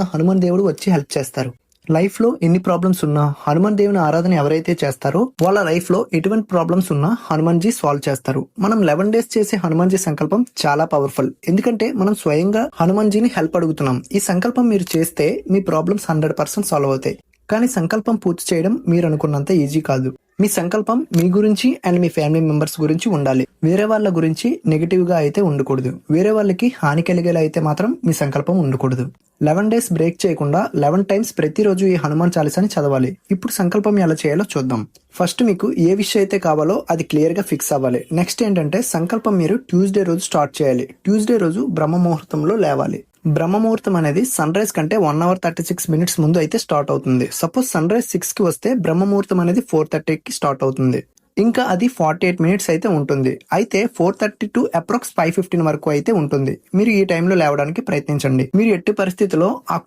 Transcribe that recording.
హనుమాన్ దేవుడు వచ్చి హెల్ప్ చేస్తారు. లైఫ్లో ఎన్ని ప్రాబ్లమ్స్ ఉన్నా హనుమాన్ దేవుని ఆరాధన ఎవరైతే చేస్తారో వాళ్ళ లైఫ్లో ఎటువంటి ప్రాబ్లమ్స్ ఉన్నా హనుమాన్ జీ సాల్వ్ చేస్తారు. మనం లెవెన్ డేస్ చేసే హనుమాన్ జీ సంకల్పం చాలా పవర్ఫుల్ ఎందుకంటే మనం స్వయంగా హనుమాన్ జీని హెల్ప్ అడుగుతున్నాం. ఈ సంకల్పం మీరు చేస్తే మీ ప్రాబ్లమ్స్ హండ్రెడ్ పర్సెంట్ సాల్వ్ అవుతాయి. కానీ సంకల్పం పూర్తి చేయడం మీరు అనుకున్నంత ఈజీ కాదు. మీ సంకల్పం మీ గురించి అండ్ మీ ఫ్యామిలీ మెంబర్స్ గురించి ఉండాలి. వేరే వాళ్ళ గురించి నెగిటివ్గా అయితే ఉండకూడదు. వేరే వాళ్ళకి హాని కలిగేలా అయితే మాత్రం మీ సంకల్పం ఉండకూడదు. లెవెన్ డేస్ బ్రేక్ చేయకుండా లెవెన్ టైమ్స్ ప్రతిరోజు ఈ హనుమాన్ చాలీసాని చదవాలి. ఇప్పుడు సంకల్పం ఎలా చేయాలో చూద్దాం. ఫస్ట్ మీకు ఏ విషయం అయితే కావాలో అది క్లియర్గా ఫిక్స్ అవ్వాలి. నెక్స్ట్ ఏంటంటే సంకల్పం మీరు ట్యూస్డే రోజు స్టార్ట్ చేయాలి. ట్యూస్డే రోజు బ్రహ్మ ముహూర్తంలో లేవాలి. బ్రహ్మముహూర్తం అనేది సన్ రైజ్ కంటే one hour thirty six minutes ముందు అయితే స్టార్ట్ అవుతుంది. సపోజ్ సన్ రైజ్ సిక్స్కి వస్తే బ్రహ్మముహూర్తం అనేది ఫోర్ థర్టీకి స్టార్ట్ అవుతుంది. ఇంకా అది ఫార్టీ ఎయిట్ మినిట్స్ అయితే ఉంటుంది. అయితే four thirty to approx five fifteen వరకు అయితే ఉంటుంది. మీరు ఈ టైంలో లేవడానికి ప్రయత్నించండి. మీరు ఎట్టి పరిస్థితిలో ఆ